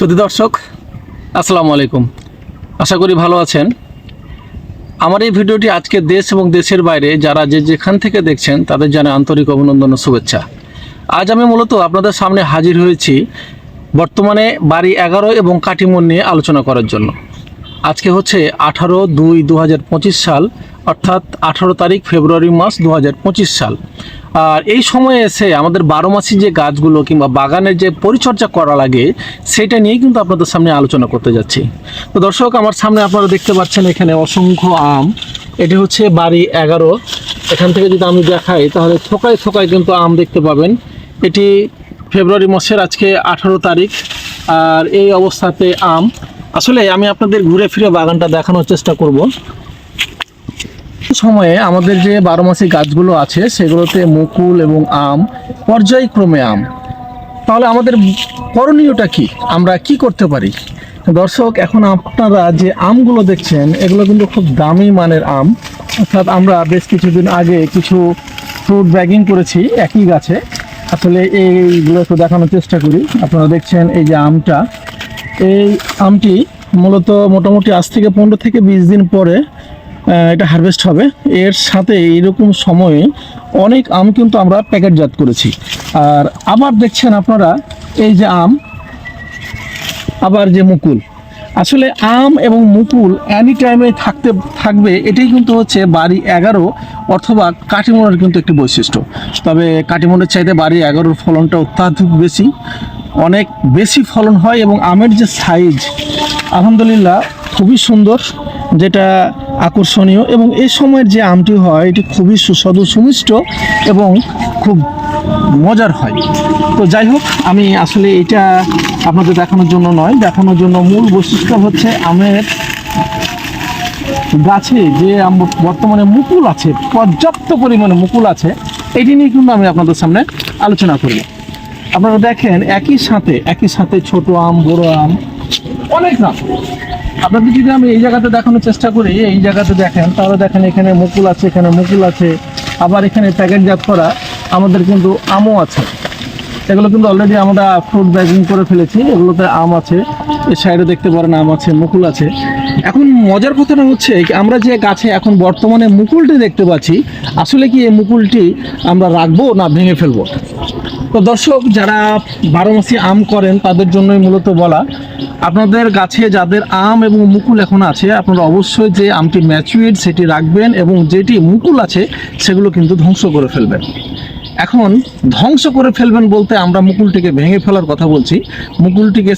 সুধী দর্শক, আসসালামু আলাইকুম। আশা করি ভালো আছেন। আমার এই ভিডিওটি আজকে দেশ এবং দেশের বাইরে যারা যে যেখান থেকে দেখছেন, তাদের জানে আন্তরিক অভিনন্দন ও শুভেচ্ছা। আজ আমি মূলত আপনাদের সামনে হাজির হয়েছি বর্তমানে বাড়ি এগারো এবং কাটিমন নিয়ে আলোচনা করার জন্য। আজকে হচ্ছে আঠারো দুই দু সাল অর্থাৎ আঠারো তারিখ ফেব্রুয়ারি মাস দু হাজার পঁচিশ সাল। আর এই সময়ে এসে আমাদের বারো মাসি যে গাছগুলো কিংবা বাগানের যে পরিচর্যা করা লাগে, সেটা নিয়েই কিন্তু আপনাদের সামনে আলোচনা করতে যাচ্ছি। তো দর্শক, আমার সামনে আপনারা দেখতে পাচ্ছেন এখানে অসংখ্য আম। এটি হচ্ছে বাড়ি এগারো। এখান থেকে যদি আমি দেখাই, তাহলে থোকায় থোকায় কিন্তু আম দেখতে পাবেন। এটি ফেব্রুয়ারি মাসের আজকে আঠারো তারিখ, আর এই অবস্থাতে আম। আসলে আমি আপনাদের ঘুরে ফিরে বাগানটা দেখানোর চেষ্টা করব। সময়ে আমাদের যে বারো মাসি গাছগুলো আছে, সেগুলোতে মুকুল এবং আম, পর্যায়ক্রমে আম। তাহলে আমাদের করণীয়টা কি? আমরা কি করতে পারি? দর্শক, এখন আপনারা যে আমগুলো দেখছেন, এগুলো কিন্তু খুব দামি মানের আম। অর্থাৎ আমরা বেশ কিছুদিন আগে কিছু ফ্রুট ব্যাগিং করেছি একই গাছে। আসলে এইগুলো একটু দেখানোর চেষ্টা করি। আপনারা দেখছেন এই যে আমটা। এই আমটি মূলত মোটামুটি আজ থেকে পনেরো থেকে বিশ দিন পরে এটা হারভেস্ট হবে। এর সাথে এরকম সময়ে অনেক আম কিন্তু আমরা প্যাকেটজাত করেছি। আর আবার দেখছেন আপনারা, এই যে আম, আবার যে মুকুল। আসলে আম এবং মুকুল অ্যানি টাইমে থাকতে, থাকবে, এটাই কিন্তু হচ্ছে বাড়ি এগারো অথবা কাটিমনের কিন্তু একটি বৈশিষ্ট্য। তবে কাটিমনের চাইতে বাড়ি এগারোর ফলনটা অত্যাধিক বেশি। অনেক বেশি ফলন হয় এবং আমের যে সাইজ আলহামদুলিল্লাহ খুবই সুন্দর, যেটা আকর্ষণীয় এবং এই সময়ের যে আমটি হয়, এটি খুবই সুস্বাদু, সুমিষ্ট এবং খুব মজার হয়। তো যাই হোক, আমি আসলে এটা আপনাদের দেখানোর জন্য নয়, দেখানোর জন্য মূল বৈশিষ্ট্য হচ্ছে আমের গাছে যে আম- বর্তমানে মুকুল আছে, পর্যাপ্ত পরিমাণে মুকুল আছে, এটি নিয়ে কিন্তু আমি আপনাদের সামনে আলোচনা করব। আপনারা দেখেন, একই সাথে একই সাথে ছোট আম, বড় আম, অনেক নাম আপনাদের যদি আমি এই জায়গাতে দেখানোর চেষ্টা করি, এই জায়গাতে দেখেন, তাহলে দেখেন এখানে মুকুল আছে, এখানে মুকুল আছে, আবার এখানে প্যাকেটজাত করা আমাদের কিন্তু আমও আছে। এগুলো কিন্তু অলরেডি আমরা ফ্রুট ব্যাগিং করে ফেলেছি, এগুলোতে আম আছে এই সাইডে দেখতে পারেন আম আছে, মুকুল আছে। এখন মজার কথাটা হচ্ছে, আমরা যে গাছে এখন বর্তমানে মুকুলটি দেখতে পাচ্ছি, আসলে কি এই মুকুলটি আমরা রাখব না ভেঙে ফেলব? তো দর্শক, যারা বারো মাসি আম করেন, তাদের জন্যই মূলত বলা, আপনাদের গাছে যাদের আম এবং মুকুল এখন আছে, আপনারা অবশ্যই যে আমটি ম্যাচুয়েড সেটি রাখবেন এবং যেটি মুকুল আছে, সেগুলো কিন্তু ধ্বংস করে ফেলবেন। এখন, ধ্বংস করে ফেলবেন বলতে আমরা মুকুলটিকে ভেঙে ফেলার কথা বলছি, মুকুলটিকে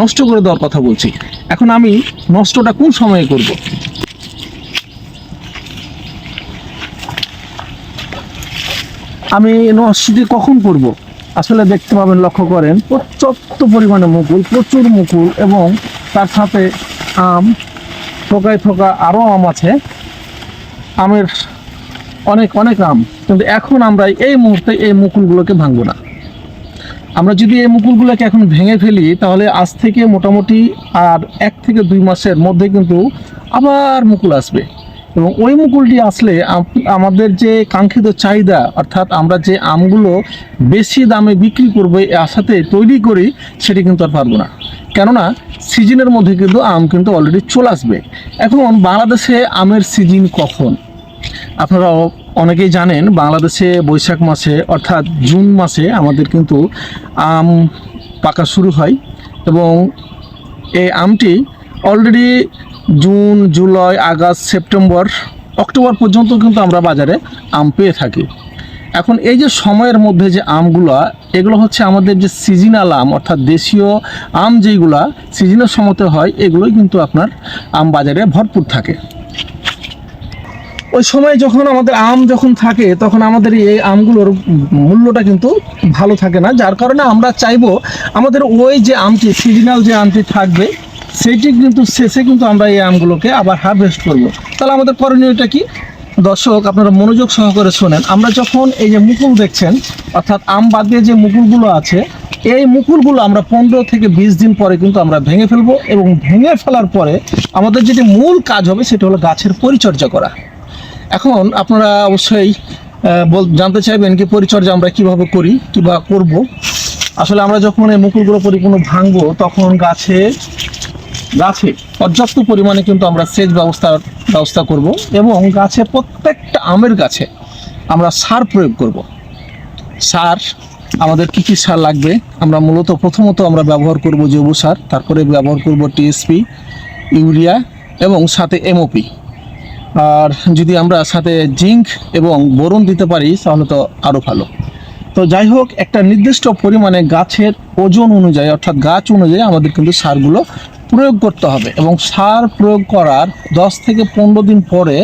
নষ্ট করে দেওয়ার কথা বলছি। এখন আমি নষ্টটা কোন সময়ে করব? আমি নষ্টটি কখন করব আসলে দেখতে পাবেন, লক্ষ্য করেন, পর্যাপ্ত পরিমাণে মুকুল, প্রচুর মুকুল এবং তার সাথে আম, থোকায় থোকা আরও আম আছে। আমের অনেক অনেক আম। কিন্তু এখন আমরা এই মুহূর্তে এই মুকুলগুলোকে ভাঙবো না। আমরা যদি এই মুকুলগুলোকে এখন ভেঙে ফেলি, তাহলে আজ থেকে মোটামুটি আর এক থেকে দুই মাসের মধ্যে কিন্তু আবার মুকুল আসবে। এবং ওই মুকুলটি আসলে আমাদের যে কাঙ্ক্ষিত চাহিদা, অর্থাৎ আমরা যে আমগুলো বেশি দামে বিক্রি করব এই আশাতে তৈরি করি, সেটি কিন্তু আর পারব না। কেননা, সিজনের মধ্যে কিন্তু আম কিন্তু অলরেডি চলে আসবে। এখন বাংলাদেশে আমের সিজন কখন? আপনারা অনেকেই জানেন, বাংলাদেশে বৈশাখ মাসে, অর্থাৎ জুন মাসে আমাদের কিন্তু আম পাকা শুরু হয় এবং এই আমটি already June, July, August, September, October পর্যন্ত কিন্তু আমরা বাজারে আম পেয়ে থাকি। এখন এই যে সময়ের মধ্যে যে আমগুলো, এগুলো হচ্ছে আমাদের যে সিজনাল আম, অর্থাৎ দেশীয় আম যেইগুলা সিজনের সময়তে হয়, এগুলোই কিন্তু আপনার আম বাজারে ভরপুর থাকে। ওই সময় যখন আমাদের আম যখন থাকে, তখন আমাদের এই আমগুলোর মূল্যটা কিন্তু ভালো থাকে না। যার কারণে আমরা চাইব আমাদের ওই যে আমটি সিজনাল যে আমটি থাকবে সেটি কিন্তু শেষে কিন্তু আমরা এই আমগুলোকে আবার হারভেস্ট করব। তাহলে আমাদের করণীয়টা কি? দর্শক, আপনারা মনোযোগ সহকারে শোনেন। আমরা যখন এই যে মুকুল দেখছেন, অর্থাৎ আম বাদ দিয়ে যে মুকুলগুলো আছে, এই মুকুলগুলো আমরা পনেরো থেকে বিশ দিন পরে কিন্তু আমরা ভেঙে ফেলব এবং ভেঙে ফেলার পরে আমাদের যেটি মূল কাজ হবে সেটা হলো গাছের পরিচর্যা করা। এখন আপনারা অবশ্যই বল, জানতে চাইবেন কি পরিচর্যা আমরা কীভাবে করি, কিংবা করব। আসলে আমরা যখন এই মুকুলগুলো পরিপূর্ণ ভাঙবো, তখন গাছে গাছে পর্যাপ্ত পরিমাণে কিন্তু আমরা সেচ ব্যবস্থার ব্যবস্থা করব এবং গাছে প্রত্যেকটা আমের গাছে আমরা সার প্রয়োগ করব। সার, আমাদের কী কী সার লাগবে? আমরা মূলত প্রথমত আমরা ব্যবহার করব জৈব সার, তারপরে ব্যবহার করব টিএসপি ইউরিয়া এবং সাথে এমওপি আর যদি আমরা সাথে জিঙ্ক এবং বোরন দিতে পারি, তাহলে তো আরও ভালো। তো যাই হোক, একটা নির্দিষ্ট পরিমাণে গাছের ওজন অনুযায়ী, অর্থাৎ গাছ অনুযায়ী আমাদের কিন্তু সারগুলো প্রয়োগ করতে হবে এবং সার প্রয়োগ করার দশ থেকে পনেরো দিন পরে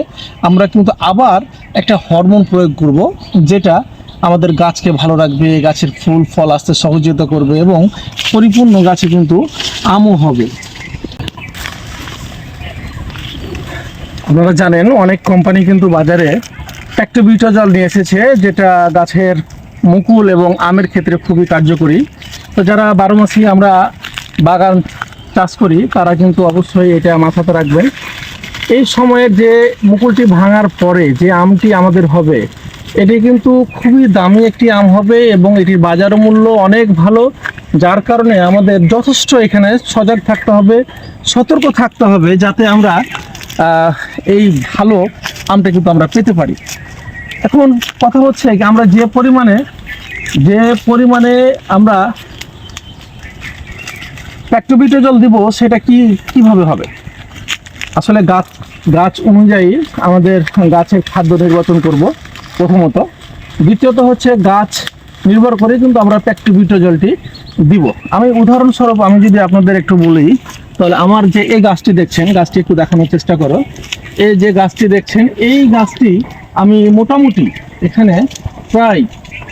আমরা কিন্তু আবার একটা হরমোন প্রয়োগ করব, যেটা আমাদের গাছকে ভালো রাখবে, গাছের ফুল, ফল আসতে সহযোগিতা করবে এবং পরিপূর্ণ গাছে কিন্তু আমও হবে। আপনারা জানেন, অনেক কোম্পানি কিন্তু বাজারে জল নিয়ে এসেছে, যেটা গাছের মুকুল এবং আমের ক্ষেত্রে খুবই কার্যকরী। তো যারা বারো মাসি আমরা বাগান চাষ করি, তারা কিন্তু অবশ্যই এটা মাথাতে রাখবেন এই সময়ে যে মুকুলটি ভাঙার পরে যে আমটি আমাদের হবে, এটি কিন্তু খুবই দামি একটি আম হবে এবং এটির বাজার মূল্য অনেক ভালো, যার কারণে আমাদের যথেষ্ট এখানে সজাগ থাকতে হবে, সতর্ক থাকতে হবে যাতে আমরা এই ভালো আমটা কিন্তু আমরা পেতে পারি। এখন কথা হচ্ছে আমরা যে পরিমাণে যে পরিমাণে আমরা জল দিব, সেটা কি, কীভাবে হবে? আসলে গাছ গাছ অনুযায়ী আমাদের গাছের খাদ্য নির্বাচন করব, প্রথমত। দ্বিতীয়ত হচ্ছে গাছ নির্ভর করে কিন্তু আমরা জলটি দিব। আমি উদাহরণস্বরূপ আমি যদি আপনাদের একটু বলি, তাহলে আমার যে এই গাছটি দেখছেন, গাছটি একটু দেখানোর চেষ্টা করো। এই যে গাছটি দেখছেন, এই গাছটি আমি মোটামুটি এখানে প্রায়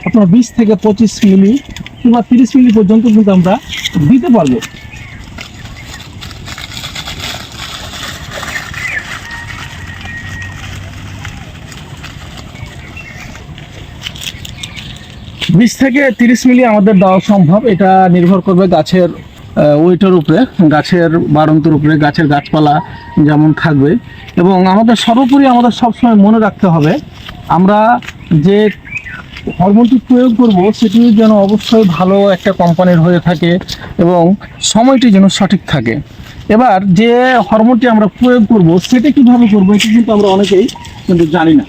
আপনার বিশ থেকে পঁচিশ মিলি কিংবা তিরিশ মিলি পর্যন্ত কিন্তু আমরা দিতে পারব। বিশ থেকে তিরিশ মিলি আমাদের দেওয়া সম্ভব। এটা নির্ভর করবে গাছের ওয়েটের উপরে, গাছের বাড়ন্তর উপরে, গাছের গাছপালা যেমন থাকবে। এবং আমাদের সর্বোপরি আমাদের সবসময় মনে রাখতে হবে, আমরা যে হরমোনটি প্রয়োগ করব, সেটি যেন অবশ্যই ভালো একটা কোম্পানির হয়ে থাকে এবং সময়টি যেন সঠিক থাকে। এবার যে হরমোনটি আমরা প্রয়োগ করব, সেটা কীভাবে করব, এটি কিন্তু আমরা অনেকেই কিন্তু জানি না।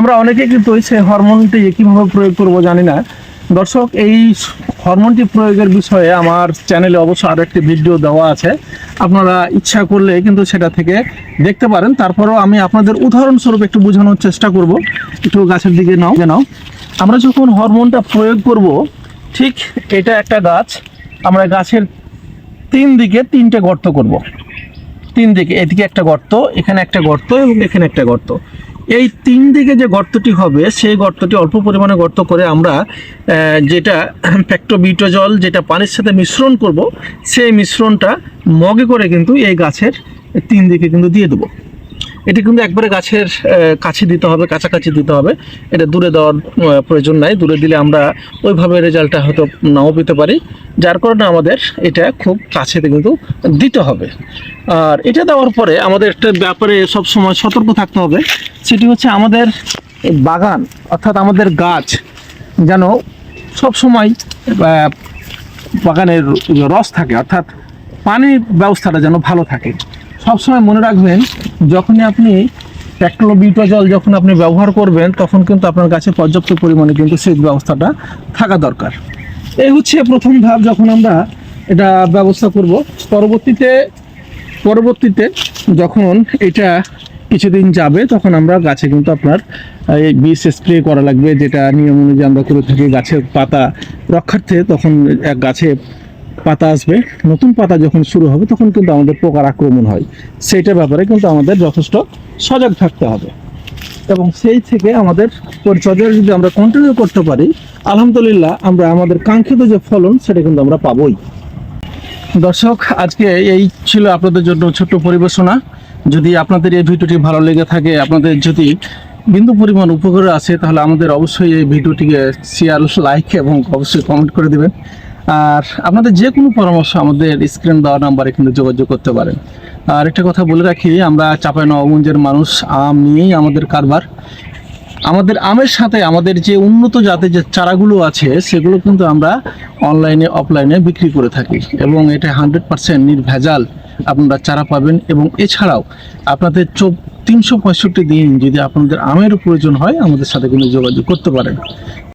আমরা অনেকে কিন্তু সেই হরমোনটি কীভাবে প্রয়োগ করব জানি না। দর্শক, এই হরমোনটি প্রয়োগের বিষয়ে আমার চ্যানেলে অবশ্য আরও একটি ভিডিও দেওয়া আছে। আপনারা ইচ্ছা করলে কিন্তু সেটা থেকে দেখতে পারেন। তারপরেও আমি আপনাদের উদাহরণস্বরূপ একটু বোঝানোর চেষ্টা করব। একটু গাছের দিকে নাও নাও। আমরা যখন হরমোনটা প্রয়োগ করব, ঠিক এটা একটা গাছ, আমরা গাছের তিন দিকে তিনটে গর্ত করব। তিন দিকে, এদিকে একটা গর্ত, এখানে একটা গর্ত এবং এখানে একটা গর্ত। এই তিন দিকে যে গর্তটি হবে, সেই গর্তটি অল্প পরিমাণে গর্ত করে আমরা যেটা যেটা জল যেটা পানির সাথে মিশ্রণ করব, সেই মিশ্রণটা মগে করে কিন্তু এই গাছের তিন দিকে কিন্তু দিয়ে দেবো। এটি কিন্তু একবারে গাছের কাছে দিতে হবে, কাছাকাছি দিতে হবে। এটা দূরে দেওয়ার প্রয়োজন নাই। দূরে দিলে আমরা ওইভাবে রেজাল্টটা হয়তো নাও পেতে পারি। যার কারণে আমাদের এটা খুব কাছেতে কিন্তু দিতে হবে। আর এটা দেওয়ার পরে আমাদের একটা ব্যাপারে সব সময় সতর্ক থাকতে হবে। সেটি হচ্ছে আমাদের বাগান, অর্থাৎ আমাদের গাছ যেন সব সময় বাগানের রস থাকে, অর্থাৎ পানির ব্যবস্থাটা যেন ভালো থাকে। সবসময় মনে রাখবেন, যখনই আপনি জল যখন আপনি ব্যবহার করবেন, তখন কিন্তু আপনার কাছে পর্যাপ্ত পরিমাণে কিন্তু সেচ ব্যবস্থাটা থাকা দরকার। এই হচ্ছে প্রথম ধাপ যখন আমরা এটা ব্যবস্থা করব। পরবর্তীতে পরবর্তীতে যখন এটা কিছুদিন যাবে, তখন আমরা গাছে কিন্তু আপনার এই বিষ স্প্রে করা লাগবে, যেটা নিয়ম অনুযায়ী আমরা করে থাকি গাছের পাতা রক্ষার্থে। তখন এক গাছে পাতা আসবে, নতুন পাতা যখন শুরু হবে, তখন কিন্তু আমাদের পোকার আক্রমণ হয়। সেইটার ব্যাপারে কিন্তু আমাদের যথেষ্ট সজাগ থাকতে হবে। এবং সেই থেকে আমাদের পরিচর্যা যদি আমরা কন্টিনিউ করতে পারি, আলহামদুলিল্লাহ আমরা আমাদের কাঙ্ক্ষিত যে ফলন, সেটা কিন্তু আমরা পাবোই। দর্শক, আজকে এই ছিল আপনাদের জন্য ছোট্ট পরিবেশনা। যদি আপনাদের এই ভিডিওটি ভালো লেগে থাকে, আপনাদের যদি বিন্দু পরিমাণ উপকার আছে, তাহলে আমাদের অবশ্যই এই ভিডিওটিকে শেয়ার লাইক এবং অবশ্যই কমেন্ট করে দেবেন। আর আপনাদের যে কোনো পরামর্শ আমাদের স্ক্রিন দেওয়া নাম্বারে কিন্তু যোগাযোগ করতে পারেন। আর একটা কথা বলে রাখি, আমরা চাপাই নবগঞ্জের মানুষ, আম নিয়েই আমাদের কারবার। আমাদের আমের সাথে আমাদের যে উন্নত জাতের যে চারাগুলো আছে, সেগুলো কিন্তু আমরা অনলাইনে, অফলাইনে বিক্রি করে থাকি এবং এটা হান্ড্রেড পার্সেন্ট নির্ভেজাল আপনারা চারা পাবেন এবং এছাড়াও আপনাদের চোখ তিনশো পঁয়ষট্টি দিন যদি আপনাদের আমের প্রয়োজন হয়, আমাদের সাথে কিন্তু যোগাযোগ করতে পারেন।